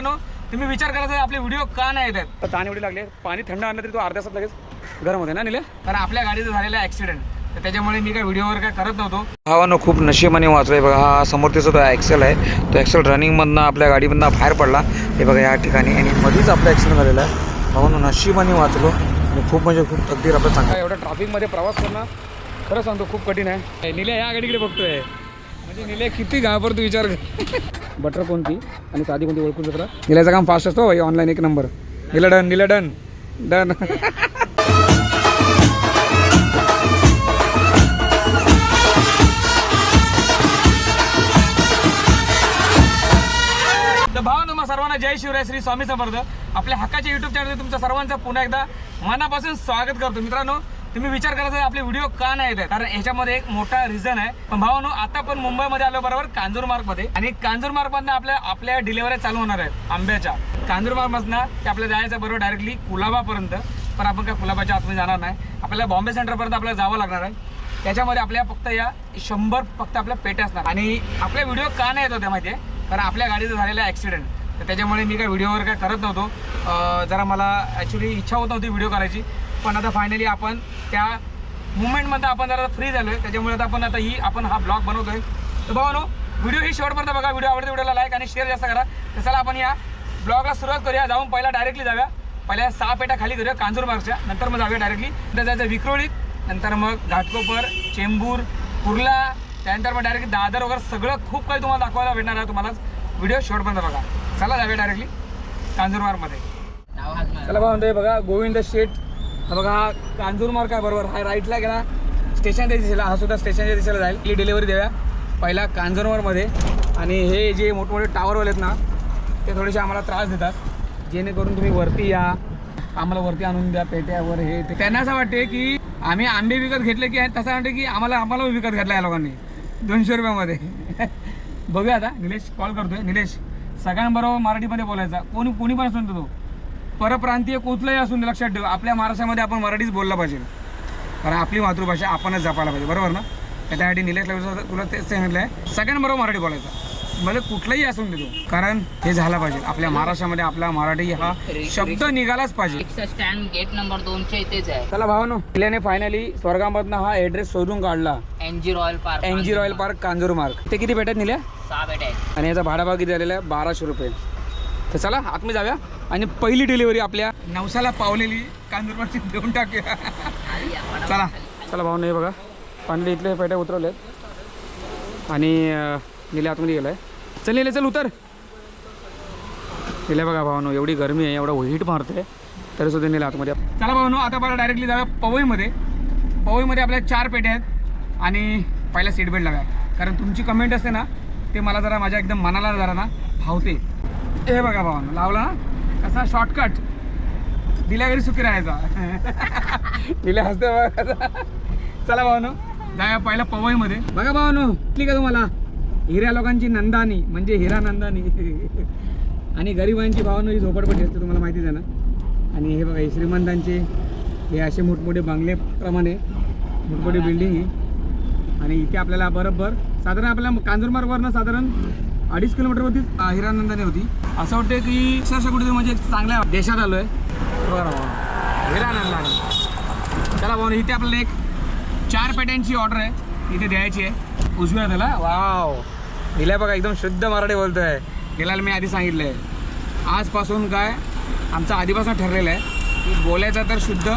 मित्रांनो तुम्ही विचार करायचा आपले व्हिडिओ का नाही येतात ताण एवढी लागले पाणी थंड आणलं तरी तो अर्ध्या तासात लगेच गरम होते ना निले कारण आपल्या गाडीचं झालेला ॲक्सिडेंट तर त्याच्यामुळे मी काय व्हिडिओवर काय करत नव्हतो. भावानं खूप नशिबाने वाचलोय. बघा हा समोर तिचा तो ॲक्सेल आहे तो ॲक्सेल रनिंगमधनं आपल्या गाडीमधनं बाहेर पडला. हे बघा या ठिकाणी. आणि मध्येच आपला ॲक्सिडेंट झालेला आहे. भावानं नशिबाने वाचलो. आणि खूप म्हणजे खूप तकदीर आपलं चांगलं एवढ्या ट्रॅफिकमध्ये प्रवास करणं खरं सांगतो खूप कठीण आहे. निल्या या गाडीकडे बघतोय. म्हणजे किती घाबरतो विचार कर. बटर कोणती? आणि साधी कोणती ओळखून जरा निल्याचं काम फास्ट असतो ऑनलाईन एक नंबर निला डन निला डन डन तर भाव तुम्हा सर्वांना जय शिवराय श्री स्वामी समर्थ. आपल्या हक्काच्या युट्यूब चॅनल तुमच्या सर्वांचं पुन्हा एकदा मनापासून स्वागत करतो मित्रांनो. तुम्ही विचार करायचा आपले व्हिडिओ का नाही येत कारण याच्यामध्ये एक मोठा रिझन आहे. पण भावानो आता पण मुंबईमध्ये आलो बरोबर कांजूरमार्गमध्ये मध्ये आणि कांजूर मधनं आपल्या आपल्या डिलिव्हरी चालू होणार आहेत आंब्याच्या. कांजूर मधनं ते आपल्याला जायचं बरोबर डायरेक्टली कुलाबापर्यंत. पण आपण काय कुलाबाच्या आतमध्ये जाणार नाही. आपल्याला बॉम्बे सेंटरपर्यंत आपल्याला जावं लागणार आहे. त्याच्यामध्ये आपल्या फक्त या शंभर फक्त आपल्या पेट्या असणार. आणि आपल्या व्हिडिओ का नाही येत होत्या माहिती आहे कारण आपल्या गाडीचं झालेलं ॲक्सिडेंट तर त्याच्यामुळे मी काय व्हिडिओवर काय करत नव्हतो. जरा मला ॲक्च्युली इच्छा होत नव्हती व्हिडिओ करायची पण आता फायनली आपण त्या मुवमेंटमध्ये आपण जरा फ्री झालो आहे त्याच्यामुळे आता आपण आता ही आपण हा ब्लॉग बनवतोय. तर भावानो व्हिडिओ ही शेवटपर्यंत बघा. व्हिडिओ आवडते व्हिडिओला लाईक आणि शेअर जास्त करा. तर चला आपण या ब्लॉगला सुरुवात करूया. जाऊन पहिला डायरेक्टली जाऊया. पहिल्या सहा पेट्या खाली करूया कांजूर मार्गच्या नंतर मग जाऊया डायरेक्टली नंतर जायचं विक्रोळीत. नंतर मग घाटकोपर चेंबूर कुर्ला. त्यानंतर मग डायरेक्टली दादर वगैरे सगळं खूप काही तुम्हाला दाखवायला भेटणार आहे तुम्हाला व्हिडिओ शेवटपर्यंत बघा. चला जाऊया डायरेक्टली कांजूरमार्गमध्ये चला बघा म्हणतोय बघा गोविंद शेठ. बघा कांजूरमार्ग आहे बरोबर. हा राईटला गेला. स्टेशनच्या दिशेला हा सुद्धा स्टेशनच्या दिशेला जाईल. ही डिलिव्हरी देऊया. पहिला कांजूरमार्गमध्ये आणि हे जे मोठमोठे टावरवाले आहेत ना ते थोडेसे आम्हाला त्रास देतात. जेणेकरून तुम्ही वरती या. आम्हाला वरती आणून द्या पेट्यावर हे ते. त्यांना असं वाटते की आम्ही आंबे विकत घेतले की तसं वाटते की आम्हाला आम्हाला विकत घेतला या लोकांनी. दोनशे रुपयामध्ये. बघूया आता. निलेश कॉल करतोय. निलेश सगळ्यांबरोबर मराठीमध्ये बोलायचा. कोणी कोणी पण असून तो. परप्रांतीय कुठलंही असून लक्षात ठेव. आपल्या महाराष्ट्रामध्ये आपण मराठीच बोललं पाहिजे. कारण आपली मातृभाषा आपणच जपायला पाहिजे. बरोबर ना? त्यासाठी विचारलं, तुला तेच सांगितलं आहे सगळ्यांबरोबर मराठी बोलायचं. मला कुठलंही असून देतो कारण हे झालं पाहिजे. आपल्या महाराष्ट्रामध्ये आपला मराठी हा शब्द निघालाच पाहिजे. स्टँड गेट नंबर दोनच्या इथेच आहे. चला भावानो तिल्याने फायनली स्वर्गामधनं हा ॲड्रेस शोधून काढला. N G royal park N G royal park Kanjur Marg. ते किती भेटत निल्या? सहा आहेत. आणि याचा भाडा भाव किती झालेला आहे बाराशे रुपये. तर चला आतमध्ये जाऊया. आणि पहिली डिलिव्हरी आपल्या नवसाला पावलेली कांजूरवरची देऊन टाकूया चला. चला भाऊ नाही बघा. पांडे इथले पेट्या उतरवल्यात आणि निले आतमध्ये गेलाय. चल निले चल उतर. निले बघा भावानो एवढी गरमी आहे एवढा हीट मारते तरी सुद्धा निले आतमध्ये. चला भावानो आता मला डायरेक्टली जाऊया पवईमध्ये. पवईमध्ये आपल्या चार पेट्या आहेत. आणि पहिला सीट बेल्ट लाव्या. कारण तुमची कमेंट असते ना ते मला जरा माझ्या एकदम मनाला जरा ना भावते. हे बघा भावानो लावला ना कसा शॉर्टकट दिल्या घरी सुखी राहायचा. दिल्या हसते बघा. चला भावानो जाऊया पहिला पवईमध्ये. बघा भावानो ठीक आहे तुम्हाला? हिऱ्या लोकांची नंदानी म्हणजे हिरा नंदानी. आणि गरिबांची भावानो ही झोपडपट्टी असते तुम्हाला माहितीच आहे ना. आणि हे बघा हे श्रीमंतांचे हे असे मोठमोठे बंगल्याप्रमाणे मोठमोठी बिल्डिंग आहे. आणि इथे आपल्याला बरोबर साधारण आपल्या कांजूरमार्गवरनं साधारण अडीच किलोमीटरवरती हिरानंदाने होती. असं वाटतं की अक्षरशः कुठे म्हणजे चांगल्या देशात आलो आहे बरोबर हिरानंदाने. चला भाऊ इथे आपल्याला एक चार पेट्यांची ऑर्डर आहे. इथे द्यायची आहे. उजव्या त्याला वाव. दिलाय बघा एकदम शुद्ध मराठी बोलतोय. गेल्याला मी आधी सांगितलं आहे आजपासून काय आमचा आधीपासून ठरलेलं आहे. की बोलायचं तर शुद्ध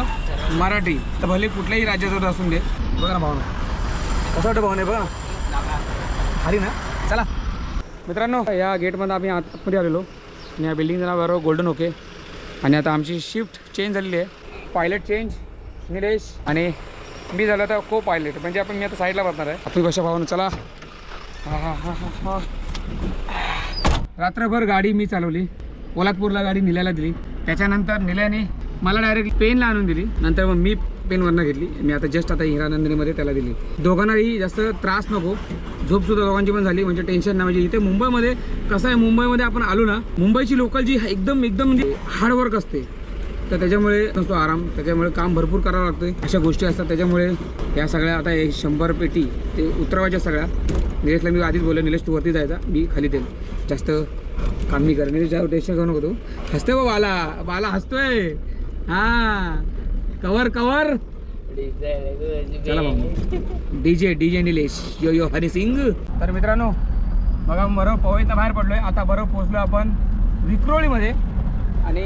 मराठी. तर भले कुठल्याही राज्याचं असून दे. बघा ना भावना. कसं वाटतं भावने बघा आली ना? चला. मित्रांनो या गेटमध्ये आम्ही आतमध्ये आलेलो. आणि या बिल्डिंगचं नाव बरोबर गोल्डन ओके आणि आता आमची शिफ्ट चेंज झालेली आहे. पायलट चेंज निलेश आणि मी झालं आता को पायलट म्हणजे आपण मी आता साईडला बसणार आहे. आपली कशा भावना चला. हां रात्रभर गाडी मी चालवली. पोलादपूरला गाडी निल्याला दिली. त्याच्यानंतर निल्याने मला डायरेक्ट पेनला आणून दिली. नंतर मग मी पेनवरनं घेतली. मी आता जस्ट आता हिरानंदिनीमध्ये त्याला दिली. दोघांनाही जास्त त्रास नको. झोपसुद्धा दोघांची पण झाली. म्हणजे टेन्शन नाही. म्हणजे इथे मुंबईमध्ये कसं आहे मुंबईमध्ये आपण आलो ना मुंबईची लोकल जी एकदम एकदम म्हणजे हार्डवर्क असते. तर त्याच्यामुळे नसतो आराम. त्याच्यामुळे काम भरपूर करावं लागतं अशा गोष्टी असतात. त्याच्यामुळे या सगळ्या आता हे शंभर पेटी ते उतरवायच्या सगळ्या. निलेशला मी आधीच बोललो निलेश तू वरती जायचा. मी खाली देईल जास्त काम मी करेन. निलेश टेन्शन घेऊ नको तू. हसतोय बा बाला बाला हसतोय. हां. Cover cover. चला भाऊ DJ DJ Nilesh yo yo Honey Singh. तर मित्रांनो बघा बरं पवईतनं बाहेर पडलोय. आता बरं पोहोचलो आपण विक्रोळीमध्ये. आणि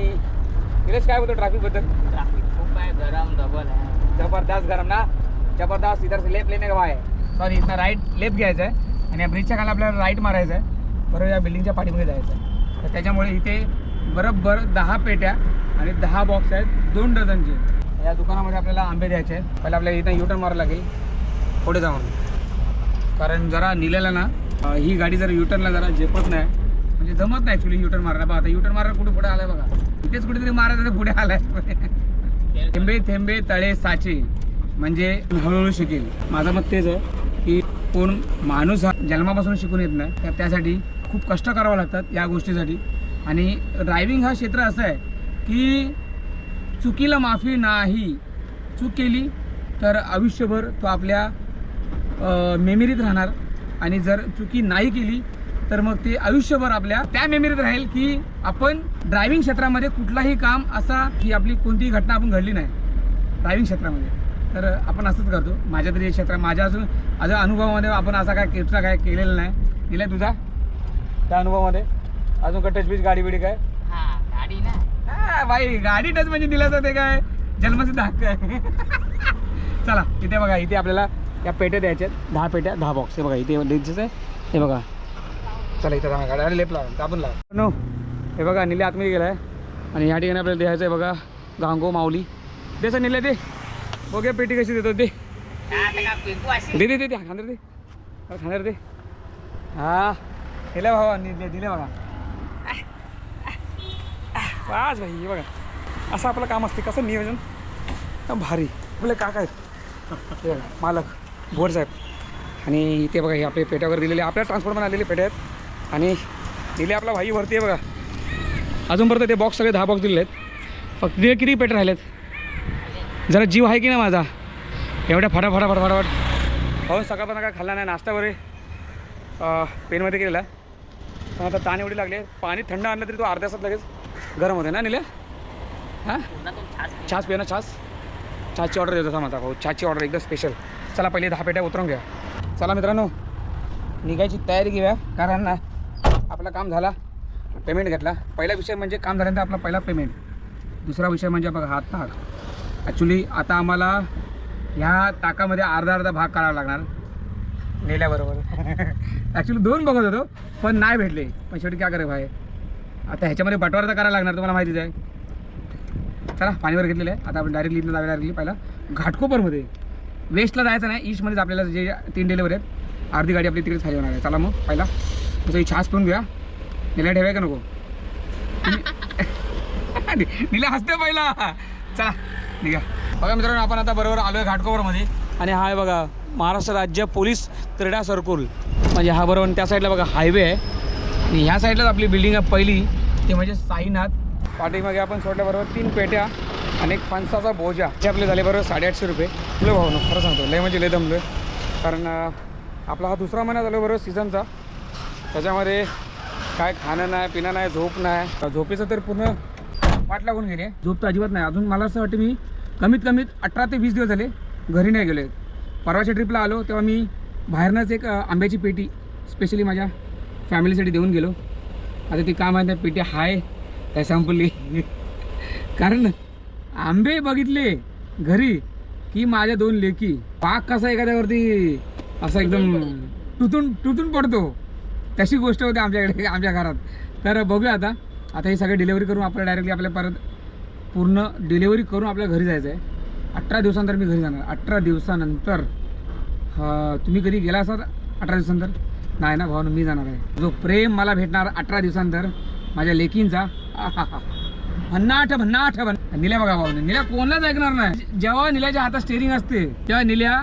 निलेश काय बोलतो ट्रॅफिकबद्दल? ट्रॅफिक खूप आहे गरम डबल आहे. जबरदस्त गरम ना. जबरदस्त इधर से लेफ्ट लेने का आहे. सॉरी इथं राईट लेफ्ट घ्यायचं आहे. आणि या ब्रिजच्या खाली आपल्याला राईट मारायचं आहे. बरोबर या बिल्डिंगच्या पाठीमध्ये जायचं आहे. तर त्याच्यामुळे इथे बरोबर दहा पेट्या आणि दहा बॉक्स आहेत. दोन डझनचे या दुकानामध्ये आपल्याला आंबे द्यायचे आहेत. पहिले आपल्याला इथं युटर्न मारावं लागेल. पुढे जाऊन. कारण जरा निलेला ना ही गाडी जर युटर्नला जरा झेपत नाही. म्हणजे जमत नाही ॲक्च्युली युटर्न मारायला. बघा आता युटर्न मारायला कुठे पुढे आलाय बघा. इथेच कुठेतरी मारायचं तर पुढे आलाय. थेंबे थेंबे तळे साचे. म्हणजे हळूहळू शिकेल. माझं मत तेच आहे की कोण माणूस हा जन्मापासून शिकून येत नाही तर त्यासाठी खूप कष्ट करावं लागतात या गोष्टीसाठी. आणि ड्रायव्हिंग हा क्षेत्र असं आहे की चुकीला माफी नाही. चूक केली तर आयुष्यभर तो आपल्या मेमरीत राहणार. आणि जर चुकी नाही केली तर मग ते आयुष्यभर आपल्या त्या मेमरीत राहील की आपण ड्रायव्हिंग क्षेत्रामध्ये कुठलाही काम असा की आपली कोणतीही घटना आपण घडली नाही. ड्रायव्हिंग क्षेत्रामध्ये. तर आपण असंच करतो. माझ्या तरी क्षेत्र माझ्या अजून अजून अनुभवामध्ये आपण असा काय केचा काय केलेला नाही. दिला तुझा? त्या अनुभवामध्ये? अजून काय टचबीज गाडी बिडी काय? गाडी ना. हा, भाई? गाडी टच म्हणजे दिला ते काय? जन्मसिद्ध हक्क आहे. चला इथे बघा इथे आपल्याला या पेट्या द्यायच्या आहेत दहा पेट्या दहा बॉक्स हे बघा इथे लिहायचं आहे. हे बघा. चला इथं जाणार गाडी लेप लावा दाबून लावा. नो हे बघा निले आतमध्ये गेला आहे आणि या ठिकाणी आपल्याला द्यायचं आहे बघा गांगो माऊली. दे सर निले दे. ओके पेटी कशी देतो ते दे दे दे खांदर दे. खांदर दे. हा. दिले भावा नि- दिले बघा. पाच भाई हे बघा. असं आपलं काम असते कसं नियोजन? भारी. आपले काका आहेत. मालक भोर साहेब. आणि इथे बघा हे आपले पेट्यावर दिलेले आपल्या ट्रान्सपोर्टमध्ये आलेले पेट्या आहेत. आणि दिले आपला भाई वरती आहे बघा. अजूनपर्यंत ते बॉक्स सगळे दहा बॉक्स दिलेले आहेत. फक्त तिथे किती पेट राहिलेत? जरा जीव आहे की ना माझा? एवढ्या फटाफटा फटाफट फटाफट. हो सकाळपासून काय खाल्ला नाही नाश्ता वगैरे पेनमध्ये केलेला. पण आता ताण एवढी लागली पाणी थंड आणलं तरी तो अर्ध्या तासात लगेच गरम होते ना निल्या हां? छास पिया। ना छास छासची ऑर्डर देतो माझा भाऊ छासची ऑर्डर एकदम स्पेशल चला पहिले दहा पेट्या उतरून घ्या. चला मित्रांनो. निघायची तयारी घेऊया कारण ना आपलं काम झाला. पेमेंट घेतला. पहिला विषय म्हणजे काम झाल्यानंतर आपला पहिला पेमेंट दुसरा विषय म्हणजे बघा हा ताक ॲक्च्युली आता आम्हाला ह्या ताकामध्ये अर्धा अर्धा भाग करावा लागणार. नेल्याबरोबर. ॲक्च्युली दोन बघत होतो पण नाही भेटले. पण शेवटी काय करे भाई? आता ह्याच्यामध्ये बटवार तर करायला लागणार तुम्हाला माहितीच आहे. चला पाणीवर घेतलेलं आहे. आता आपण डायरेक्टली इथनं जावे लागली. पहिला घाटकोपरमध्ये. वेस्टला जायचं नाही. ईस्टमध्येच आपल्याला जे तीन डिलेवरी आहेत अर्धी गाडी आपली तिकडे खाली होणार आहे. चला मग पहिला. तसं ही छास पिऊन घ्या निला ठेवाय का नको? निला हसते पहिला. चला निघा. बघा मित्रांनो आपण आता बरोबर आलो आहे घाटकोपरमध्ये. आणि हा आहे बघा महाराष्ट्र राज्य पोलीस क्रीडा सर्कल. म्हणजे हा बरोबर त्या साईडला बघा हायवे आहे. आणि ह्या साईडलाच आपली बिल्डिंग आहे पहिली. ते म्हणजे साईनाथ. पाठीमागे आपण सोडल्याबरोबर तीन पेट्या आणि एक फणसाचा भोजा. हे आपले झाले बरोबर साडेआठशे रुपये. तुला भाऊ ना खरं सांगतो लय म्हणजे लय दमलो आहे कारण आपला हा दुसरा महिना झाला बरोबर सीझनचा त्याच्यामध्ये काय खाणं नाही पिणं नाही झोप नाही. झोपेचं तर पूर्ण वाट लागून गेले झोप तर अजिबात नाही. अजून मला असं वाटतं मी कमीत कमीत अठरा ते वीस दिवस झाले घरी नाही गेले परवाच्या ट्रिपला आलो तेव्हा मी बाहेरनंच एक आंब्याची पेटी स्पेशली माझ्या फॅमिलीसाठी देऊन गेलो. आता ती काय माहिती पेटी हाय काय संपली. कारण आंबे बघितले घरी की माझ्या दोन लेकी. पाक कसा एखाद्यावरती असा एकदम तुटून तुटून पडतो. तशी गोष्ट होती आमच्याकडे आमच्या घरात. तर बघूया आता. आता हे सगळे डिलेवरी करून आपल्याला डायरेक्टली आपल्या परत पूर्ण डिलेवरी करून आपल्या घरी जायचं आहे अठरा दिवसानंतर मी घरी जाणार. अठरा दिवसानंतर हा, तुम्ही कधी गेला असाल अठरा दिवसानंतर? नाही ना भाऊ मी जाणार आहे. जो प्रेम मला भेटणार अठरा दिवसानंतर माझ्या लेकींचा. आहाहा. भन्नाट भन्नाट भन निल्या बघा भाऊ निल्या कोणालाच ऐकणार नाही. जेव्हा निल्याच्या हातात स्टेरिंग असते तेव्हा निल्या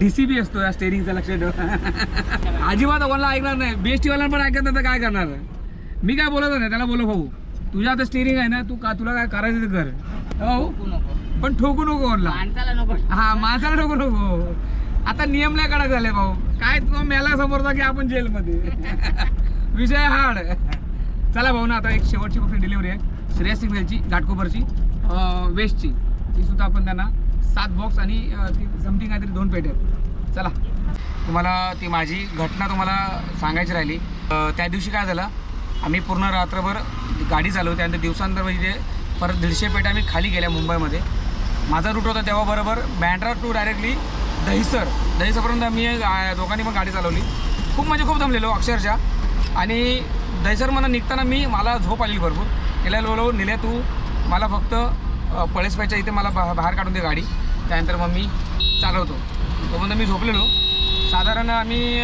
डीसीबी असतो या स्टेरिंगचा लक्ष ठेव. अजिबात कोणाला ऐकणार नाही. बेस्टीवाल्यांना पण ऐकत नाही तर काय करणार? मी काय बोलत नाही त्याला बोलो भाऊ. तुझ्या आता स्टेरिंग आहे ना तू का तुला काय करायचं ते कर. हो ठोकू नको. पण ठोकू नको कोणला. माणसाला नको. हा माणसाला नको नको. आता नियम नाही कडक झाले भाऊ. काय तो मेला समोरचा की आपण जेलमध्ये. विषय हाड. चला भाऊ ना आता एक शेवटची फक्त डिलिव्हरी आहे. श्रेय सिग्नलची घाटकोपरची वेस्टची. ती सुद्धा आपण त्यांना सात बॉक्स आणि ती समथिंग काहीतरी दोन पेटे आहेत. चला. तुम्हाला ती माझी घटना तुम्हाला सांगायची राहिली. त्या दिवशी काय झालं? आम्ही पूर्ण रात्रभर गाडी चालवली त्यानंतर दिवसांतर म्हणजे परत दीडशे पेट्या आम्ही खाली गेल्या मुंबईमध्ये. माझा रूट होता तेव्हा बरोबर बँड्रा टू डायरेक्टली दहीसर दहिसरपर्यंत मी दोघांनी पण गाडी चालवली. खूप म्हणजे खूप दमलेलो अक्षरशः. आणि दहीसरमधून निघताना मी मला झोप आलेली भरपूर. निल्या लोलो निल्या तू मला फक्त पळेसपायच्या इथे मला बा बाहेर काढून दे गाडी. त्यानंतर मग मी चालवतो. तोपर्यंत मी झोपलेलो. साधारण आम्ही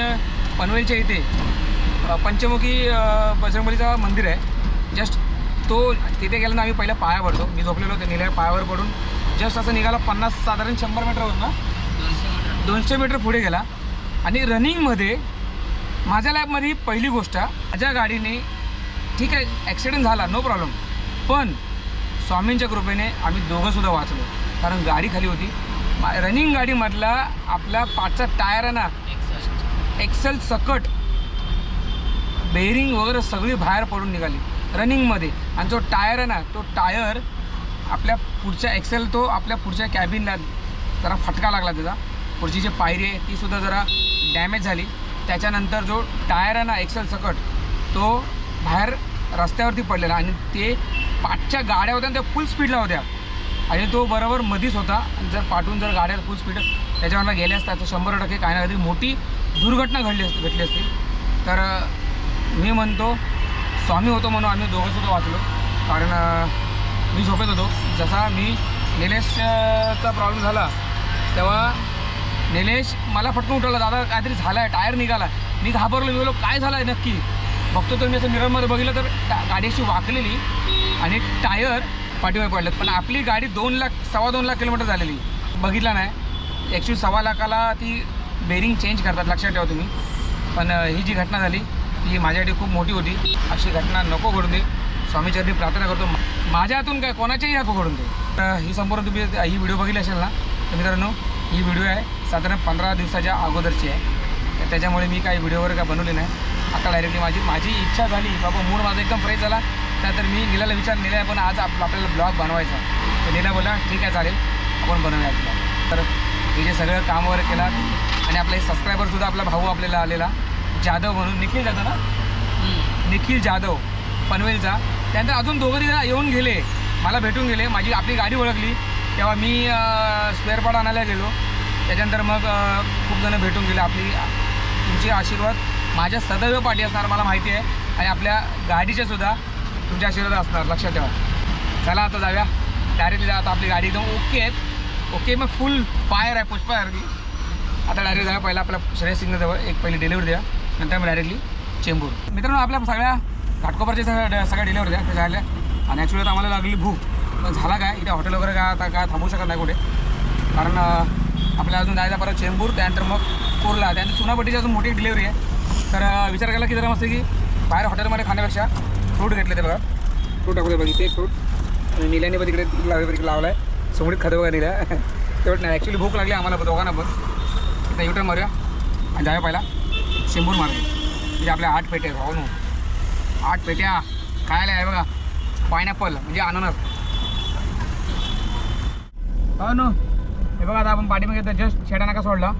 पनवेलच्या इथे पंचमुखी बजरंगबलीचा बजरंगबलीचं मंदिर आहे. जस्ट तो तिथे गेल्यानं आम्ही पहिला पाया पडतो. मी झोपलेलो ते निल्या पायावर पडून. जस्ट असं निघाला पन्नास साधारण शंभर मीटरवर ना दोनशे मीटर पुढे गेला. आणि रनिंगमध्ये माझ्या लॅबमध्ये ही पहिली गोष्ट माझ्या गाडीने ठीक आहे ॲक्सिडेंट झाला नो प्रॉब्लेम पण स्वामींच्या कृपेने आम्ही दोघंसुद्धा वाचलो. कारण गाडी खाली होती. रनिंग गाडीमधला आपला पाचचा टायर आहे ना एक्सेल सकट बेरिंग वगैरे सगळी बाहेर पडून निघाली. रनिंगमध्ये आणि जो टायर आहे ना तो टायर आपल्या पुढच्या एक्सेल तो आपल्या पुढच्या कॅबिनला जरा फटका लागला त्याचा. पुढची जी पायरी आहे ती सुद्धा जरा डॅमेज झाली. त्याच्यानंतर जो टायर आहे ना एक्सेल सकट तो बाहेर रस्त्यावरती पडलेला आणि ते पाठच्या गाड्या होत्या त्या फुल स्पीडला होत्या. आणि तो बरोबर मधीच होता. आणि जर पाठून जर गाड्या फुल स्पीड त्याच्यावरनं गेल्या असतात तर शंभर टक्के काही ना काहीतरी मोठी दुर्घटना घडली असती घडली असती. तर मी म्हणतो स्वामी होतो म्हणून आम्ही दोघंसुद्धा वाचलो. कारण मी झोपेत होतो. जसा मी निलेशचा प्रॉब्लेम झाला तेव्हा निलेश मला फटकन उठवलं दादा काहीतरी झालं आहे टायर निघाला. मी घाबरलो मी काय झालं आहे नक्की? बघतो तर मी असं मिररमध्ये बघितलं तर गाडी अशी वाकलेली आणि टायर पाठीवर पडलं पण आपली गाडी दोन लाख सव्वा दोन लाख किलोमीटर झालेली. बघितला नाही. ॲक्च्युली सव्वा लाखाला ती बेरिंग चेंज करतात लक्षात ठेवा तुम्ही. पण ही जी घटना झाली ती माझ्यासाठी खूप मोठी होती. अशी घटना नको घडून दे. स्वामीचरणी प्रार्थना करतो. माझ्या हातून काय कोणाच्याही नको घडून दे. तर ही संपूर्ण तुम्ही ही व्हिडिओ बघितली असेल ना तर मित्रांनो ही व्हिडिओ आहे. साधारण पंधरा दिवसाच्या अगोदरची आहे. तर त्याच्यामुळे मी काही व्हिडिओवर काय बनवली नाही. आता डायरेक्टली माझी माझी इच्छा झाली. बाबा मूड माझा एकदम फ्रेश झाला. त्यानंतर मी नीलाला विचार निला पण आज आप आपल्याला ब्लॉग बनवायचा तर नीला बोला ठीक आहे चालेल. आपण बनवूया ब्लॉग तर हे जे सगळं काम वगैरे केला आणि आपले सबस्क्रायबरसुद्धा आपला भाऊ आपल्याला आलेला. जाधव म्हणून. निखिल जाधव ना? निखिल जाधव. पनवेलचा. त्यानंतर अजून दोघं तिघं येऊन गेले. मला भेटून गेले. माझी आपली गाडी ओळखली. तेव्हा मी स्पेअर पार्ट आणायला गेलो त्याच्यानंतर मग खूप जणं भेटून गेले. आपली तुमचे आशीर्वाद माझ्या सदैव पाठी असणार मला माहिती आहे. आणि आपल्या गाडीचे सुद्धा तुमचे आशीर्वाद असणार लक्षात ठेवा. चला आता जाऊया. डायरेक्टली जा आता आपली गाडी. एकदम ओके आहेत ओके मग फुल फायर आहे पुष्पासारखी आता डायरेक्ट जाऊया. पहिला आपल्या श्रेयस सिंगजवळ एक पहिली डिलिव्हरी द्या. नंतर मग डायरेक्टली चेंबूर. मित्रांनो आपल्या सगळ्या घाटकोपरच्या सगळ्या सगळ्या डिलिव्हरी द्या. त्या झाल्या आणि ॲक्च्युली आम्हाला लागली भूक. पण झाला काय? इथे हॉटेल वगैरे काय आता काय थांबू शकत नाही कुठे. कारण आपल्याला अजून जायचं परत चेंबूर त्यानंतर मग कोरला. त्यानंतर चुनापट्टीची अजून मोठी डिलिव्हरी आहे. तर विचार केला की जरा मस्त की बाहेर हॉटेलमध्ये खाण्यापेक्षा फ्रूट घेतले ते बघा. फ्रूट टाकले बघा इथे फ्रूट आणि निल्याने पण तिकडे लावे तिकडे लावला आहे समोरीत खातं बघा निल्या. तेवढं नाही. ॲक्च्युली भूक लागली आम्हाला दोघांना पण. इथं युटर्न मारूया. आणि जाऊया पहिला चेंबूर मार्गे. म्हणजे आपल्या आठ पेट्या आहेत, आठ पेट्या. खायला आहे बघा. पायनॅपल म्हणजे अननस. हो नो. हे बघा आता आपण पाठीमागे तर जस्ट छेडा नाका सोडला.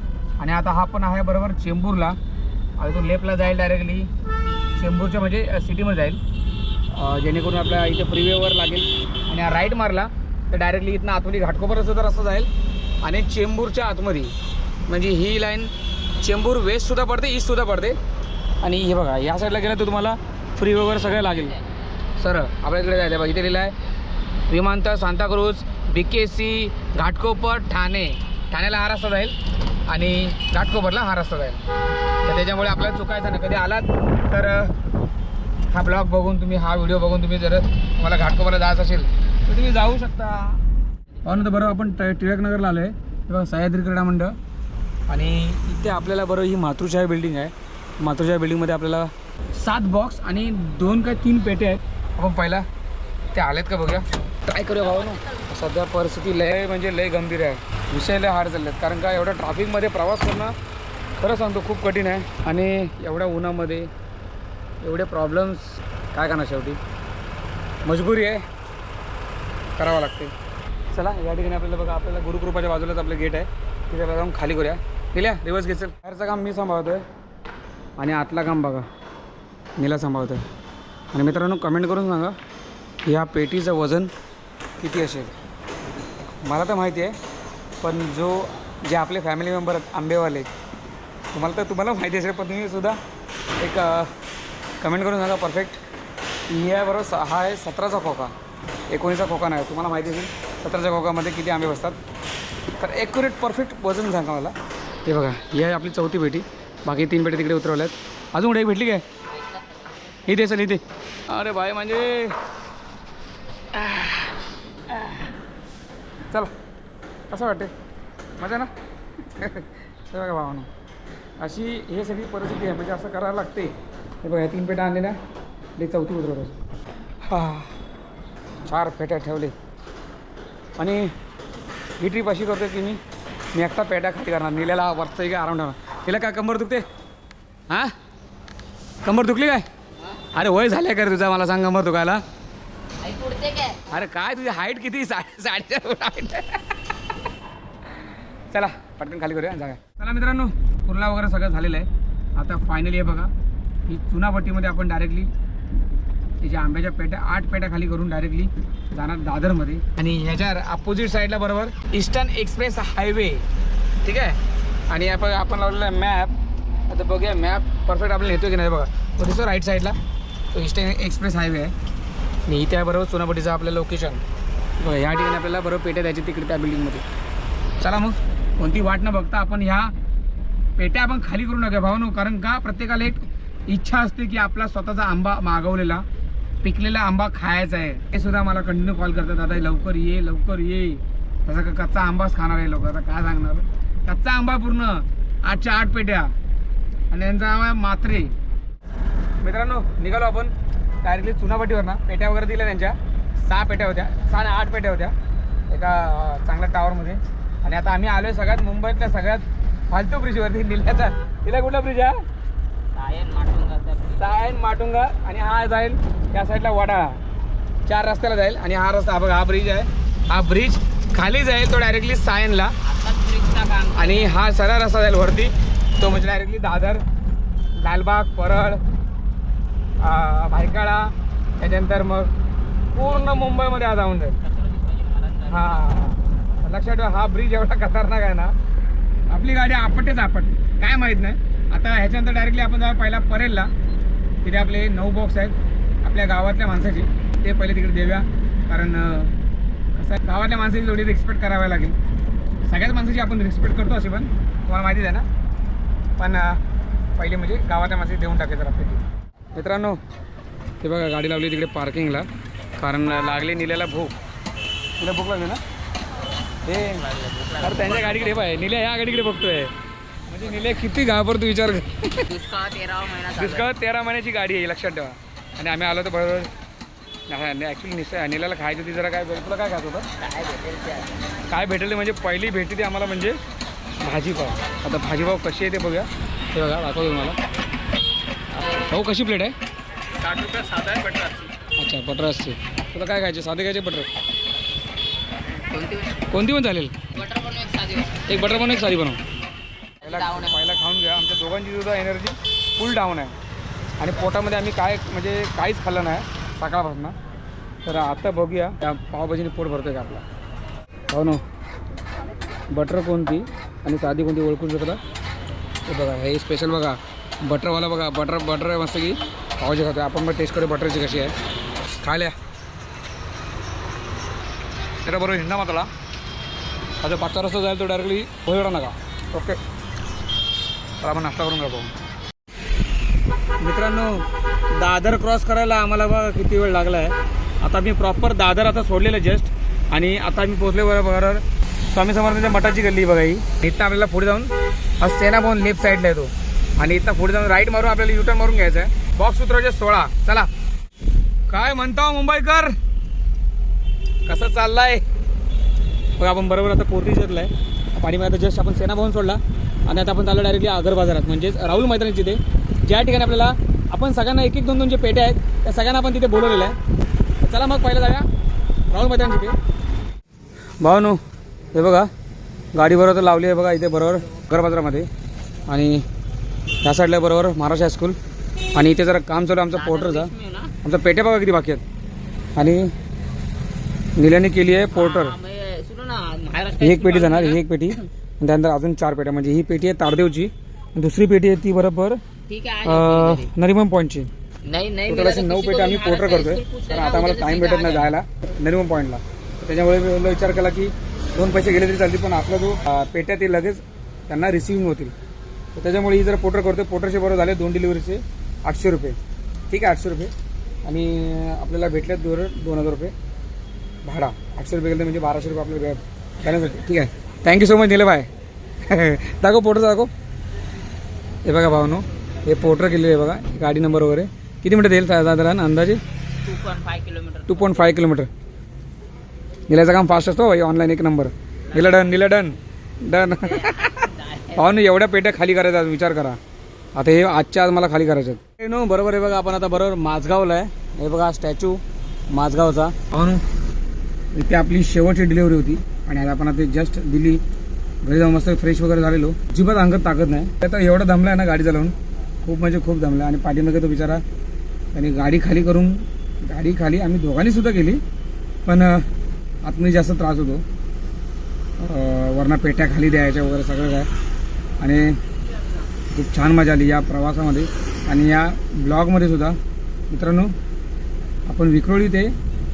आणि आता हा पण आहे बरोबर चेंबूरला. आता तो लेफ्टला जाईल डायरेक्टली चेंबूरच्या म्हणजे सिटीमध्ये जाईल. जेणेकरून आपल्या इथे फ्रीवेवर लागेल. आणि हा राईट मारला तर डायरेक्टली इथनं आतमध्ये घाटकोपरचं असं तर असं जाईल. आणि चेंबूरच्या आतमध्ये म्हणजे ही लाईन चेंबूर वेस्टसुद्धा पडते ईस्टसुद्धा पडते. आणि हे बघा या साईडला गेलं तर तुम्हाला फ्रीवेवर सगळं लागेल. सर आपल्या इकडे जायचं बघा. इथे लिहिलं आहे विमानतळ Santacruz B K C Ghatkopar Thane. ठाण्याला हा रस्ता जाईल आणि घाटकोपरला हा रस्ता जाईल. तर त्याच्यामुळे आपल्याला चुकायचं नाही. कधी आलात तर हा ब्लॉग बघून तुम्ही हा व्हिडिओ बघून तुम्ही जर तुम्हाला घाटकोपरला जायचं असेल तर तुम्ही जाऊ शकता. पाहून तर बरं आपण ट- टिळकनगरला आलो आहे बघा सह्याद्री क्रीडा मंडळ. आणि इथे आपल्याला बरं ही मातृशाही बिल्डिंग आहे. मातृशाही बिल्डिंगमध्ये आपल्याला सात बॉक्स आणि दोन काय तीन पेटे आहेत. आपण पहिला ते आलेत का बघूया? ट्राय करूया भाऊ ना सध्या परिस्थिती लय म्हणजे लय गंभीर आहे. विषय लय हार्ड चालले आहेत कारण का एवढ्या ट्रॅफिकमध्ये प्रवास करणं खरं सांगतो खूप कठीण आहे. आणि एवढ्या उन्हामध्ये एवढे प्रॉब्लेम्स काय करणार शेवटी? मजबुरी आहे. करावं लागते चला या ठिकाणी आपल्याला बघा आपल्याला गुरुकृपाच्या बाजूलाच आपलं गेट आहे. तिथे आपल्याला जाऊन खाली करूया. गेल्या रिवर्स घेचल. बाहेरचं काम मी सांभाळतो आहे आणि आतला काम बघा. मीला आहे आणि मित्रांनो कमेंट करून सांगा ह्या पेटीचं वजन किती असेल? मला तर माहिती आहे पण जो जे आपले फॅमिली मेंबर आहेत आंबेवाले तुम्हाला तर तुम्हाला माहिती असेल पण तुम्ही सुद्धा एक कमेंट करून सांगा परफेक्ट याबरोबर आहे बरोबर स- हा आहे सतराचा खोका. एकोणीसचा खोका नाही तुम्हाला माहिती असेल सतराच्या खोकामध्ये किती आंबे बसतात. तर ॲक्युरेट परफेक्ट वजन सांगा मला. हे बघा ही आहे आपली चौथी पेटी. बाकी तीन पेटी तिकडे उतरवल्यात. अजून कुठे भेटली काय? ही दे चल इथे. अरे भाई म्हणजे चला कसं वाटते मजा ना? हे बघा भावानं अशी हे सगळी परिस्थिती आहे म्हणजे असं करायला लागते हे बघा तीन पेट्या आणलेल्या ते चौथी उतरवत हा चार पेट्या ठेवले. आणि ही ट्रीप अशी करतो की मी मी एकटा पेट्या खाली करणार निल्याला वरचं की आराम ठेवणार. तिला काय कंबर दुखते? हां? कंबर दुखली काय? अरे वय झाले का रे तुझा? मला सांग कंबर दुखायला. काय? अरे काय तुझी हाईट किती साडे चला पटकन खाली करूया जागा चला मित्रांनो कुर्ला वगैरे सगळं झालेलं आहे. आता फायनली आहे बघा. ही चुनाभट्टीमध्ये आपण डायरेक्टली त्याच्या आंब्याच्या पेट्या आठ पेट्या खाली करून डायरेक्टली जाणार दादरमध्ये. आणि ह्याच्या अपोजिट साईडला बरोबर ईस्टर्न एक्सप्रेस हायवे ठीक आहे? आणि आपण आपण लावलेला मॅप आता बघूया मॅप परफेक्ट आपल्याला नेतो की नाही बघा. तो दिसतो राईट साईडला तो ईस्टर्न एक्सप्रेस हायवे आहे. आणि इथे आहे बरोबर चुनापट्टीचं आपलं लोकेशन बघा ह्या ठिकाणी आपल्याला बरोबर पेट्या द्यायची तिकडे त्या बिल्डिंगमध्ये चला मग कोणती वाट न बघता आपण ह्या पेट्या आपण खाली करू नका भावनो कारण का? प्रत्येकाला एक इच्छा असते की आपला स्वतःचा आंबा मागवलेला पिकलेला आंबा खायचा आहे. हे सुद्धा मला कंटिन्यू कॉल करतात दादा लवकर ये लवकर ये. तसा का कच्चा आंबाच खाणार आहे लोक आता काय सांगणार? कच्चा आंबा पूर्ण आठच्या आठ पेट्या. आणि यांचा नाव आहे मात्रे. मित्रांनो निघालो आपण डायरेक्टली चुनापट्टीवर ना पेट्या वगैरे दिल्या त्यांच्या. सहा पेट्या होत्या. सहा आठ पेट्या होत्या. एका चांगल्या टावरमध्ये आणि आता आम्ही आलोय सगळ्यात मुंबईतल्या सगळ्यात फालतू ब्रिजवरती निल्याचा. तिला कुठला ब्रिज आहे? सायन माटुंगा सायन माटुंगा. आणि हा जाईल त्या साईडला वडाळा. चार रस्त्याला जाईल. आणि हा रस्ता हा बघा हा ब्रिज आहे. हा ब्रिज खाली जाईल तो डायरेक्टली सायनला. आणि हा सरळ रस्ता जाईल वरती. तो म्हणजे डायरेक्टली दादर लालबाग परळ आ, भायखळा त्याच्यानंतर मग पूर्ण मुंबईमध्ये आज जाऊन जाईल. हां. हा लक्षात ठेवा हा ब्रिज एवढा खतरनाक आहे ना. आपली गाडी आपटेच आपट काय माहीत नाही. आता ह्याच्यानंतर डायरेक्टली आपण जाऊ पहिला परेलला. तिथे आपले नऊ बॉक्स आहेत. आपल्या गावातल्या माणसाचे. ते पहिले तिकडे देऊया. कारण कसं गावातल्या माणसाची थोडी रिस्पेक्ट करावी लागेल. सगळ्याच माणसाची आपण रिस्पेक्ट करतो अशी पण. तुम्हाला माहितीच आहे ना. पण पहिले म्हणजे गावातल्या माणसाची देऊन टाकायचं आपल्याला मित्रांनो ते बघा गाडी लावली तिकडे पार्किंगला कारण लागली निल्याला भूक. तुला भूक लागली ना? हे अरे त्यांच्या गाडीकडे पाय निल्या या गाडीकडे बघतोय. म्हणजे निल्या किती घाबरतो विचार कर. दुष्काळ तेरावा महिना. दुष्काळ तेरा महिन्याची गाडी आहे लक्षात ठेवा. आणि आम्ही आलो तर बरोबर. ॲक्च्युली निश्चय निल्याला खायची होती जरा काय तुला काय खात होतं? काय भेटेल ते आहे. काय भेटेल ते म्हणजे पहिली भेटली ती आम्हाला म्हणजे भाजीपाव. आता भाजीपाव कशी आहे ते बघूया. हे बघा दाखवतो तुम्हाला. भाऊ कशी प्लेट आहे? साठ रुपये साधा आहे बटर अच्छा बटर असते. तुला काय खायचे? साधे खायचे बटर कोणती कोणती पण चालेल. बटर एक साधी आहे. एक बटर बनव एक साधी बनव. पहिला Down आहे. पहिला खाऊन घ्या. आमच्या दोघांची सुद्धा एनर्जी फुल डाऊन आहे. आणि पोटामध्ये आम्ही काय म्हणजे काहीच खाल्लं नाही सकाळपासून. तर आता बघूया. त्या पावभाजीने पोट भरतोय का आपला? हो ना. बटर कोणती आणि साधी कोणती ओळखून शकता? हे बघा हे स्पेशल बघा. बटरवाला बघा. बटर बटर आहे मस्त की पावभाजी खातो आपण पण टेस्ट करू बटरची कशी आहे. त्याला बरोबर हिंडा माताला. आता पाचचा रस्ता जाईल तो डायरेक्टली भोयडा नका. ओके. तर आपण नाश्ता करून जातो. मित्रांनो दादर क्रॉस करायला आम्हाला बघा किती वेळ लागला आहे आता मी प्रॉपर दादर आता सोडलेलं जस्ट आणि आता मी पोहोचले बरोबर स्वामी समर्थांच्या मठाची गल्ली बघा ही. इथं आपल्याला पुढे जाऊन हा सेना भवन लेफ्ट साईडला येतो. आणि इथं पुढे जाऊन राईट मारून आपल्याला युटर्न मारून घ्यायचं आहे बॉक्स उतरायचे सोळा. चला. काय म्हणता मुंबईकर? कसं चाललाय? बघा आपण बरोबर आता पोर्टिजरला आहे पाणी आता जस्ट आपण सेना भवन सोडला. आणि आता आपण चाललो डायरेक्टली आगर बाजारात. म्हणजेच राहुल मैदानाची ते ज्या ठिकाणी आपल्याला आपण सगळ्यांना एक एक दोन दोन जे पेट्या आहेत त्या सगळ्यांना आपण तिथे बोलवलेलं आहे चला मग पहिलं जाऊया राहुल मैदान तिथे. भावनो हे बघा गाडी बरोबर लावली आहे बघा इथे बरोबर गरबाजारामध्ये आणि ह्या साईडला बरोबर महाराष्ट्र हायस्कूल आणि इथे जरा काम चालू आहे आमचं पोर्टरचं आमचा पेट्या बघा किती बाकी आहेत. आणि निल्याने केली आहे पोर्टर. महाराष्ट्र ही एक पेटी जाणार ही एक पेटी. त्यानंतर अजून चार पेट्या म्हणजे ही पेटी आहे तारदेवची. दुसरी पेटी आहे ती बरोबर नरिमन पॉईंटची नाही नऊ पेट्या आम्ही पोर्टर करतोय. कारण आता मला टाइम भेटत नाही जायला नरिमन पॉईंटला त्याच्यामुळे मी विचार केला की दोन पैसे गेले तरी चालतील पण आपला जो पेट्या ते लगेच त्यांना रिसिव्हिंग होतील. त्याच्यामुळे ही जर पोर्टर करतोय पोर्टरचे बरोबर झाले दोन डिलिव्हरीचे आठशे रुपये. ठीक आहे आठशे रुपये. आणि आपल्याला भेटल्यात दोन दोन हजार रुपये. भाडा. आठशे रुपये गेले म्हणजे बाराशे रुपये आपल्याला जाण्यासाठी ठीक आहे. थँक्यू सो मच निले बाय दाखव पोर्टर दाखव. हे बघा भावनो. हे पोर्टर केलेले आहे बघा. गाडी नंबर वगैरे. किती मिनिटं देईल साधारण अंदाजे? Two point five kilometre two point five kilometre निलाचं काम फास्ट असतो ऑनलाईन एक नंबर निला डन निला डन. डन भावनो एवढ्या पेट्या खाली करायच्या आहेत, विचार करा. आता हे आजच्या आज मला खाली करायचे आहेत. नो बरोबर आहे बघा आपण आता बरोबर माझगावला आहे. हे बघा स्टॅच्यू माझगावचा इथे आपली शेवटची डिलिव्हरी होती. आणि आता आपण आता जस्ट दिली घरी जाऊन मस्त फ्रेश वगैरे झालेलो. अजिबात अंगात ताकद नाही. आता एवढा दमला आहे ना गाडी चालवून. खूप म्हणजे खूप दमला आणि पाठीमागे तो बिचारा त्यांनी गाडी खाली करून गाडी खाली आम्ही दोघांनी सुद्धा केली. पण अं, आतमध्ये जास्त त्रास होतो. वरनं पेट्या खाली द्यायच्या वगैरे सगळं काय. आणि खूप छान मजा आली या प्रवासामध्ये. आणि या ब्लॉगमध्ये सुद्धा मित्रांनो आपण विक्रोळी ते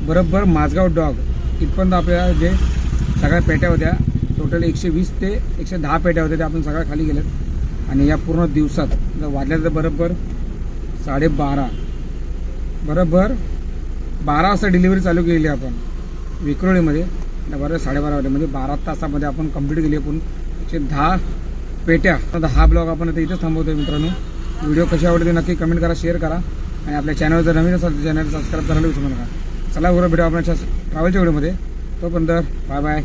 बरोबर माझगाव डॉग इथपर्यंत आपल्या जे सगळ्या पेट्या होत्या टोटल एकशे वीस ते एकशे दहा पेट्या होत्या त्या आपण सगळ्या खाली गेल्यात. आणि या पूर्ण दिवसात जर वाजल्या तर बरोबर साडेबारा बरोबर बारा वाजता डिलिव्हरी चालू केलेली आहे आपण विक्रोळीमध्ये. बरोबर साडेबारा वाजे म्हणजे बारा तासामध्ये आपण कंप्लीट केली आपण एकशे दहा पेट्या. आता हा ब्लॉग आपण आता इथेच थांबवतोय मित्रांनो. व्हिडिओ कशी आवडते नक्की कमेंट करा शेअर करा. आणि आपल्या चॅनल जर नवीन असाल तर चॅनल सबस्क्राईब करायला विसरू नका. चला बरोबर भेटू आपण ट्रॅव्हलच्या व्हिडिओमध्ये. तोपर्यंत बाय बाय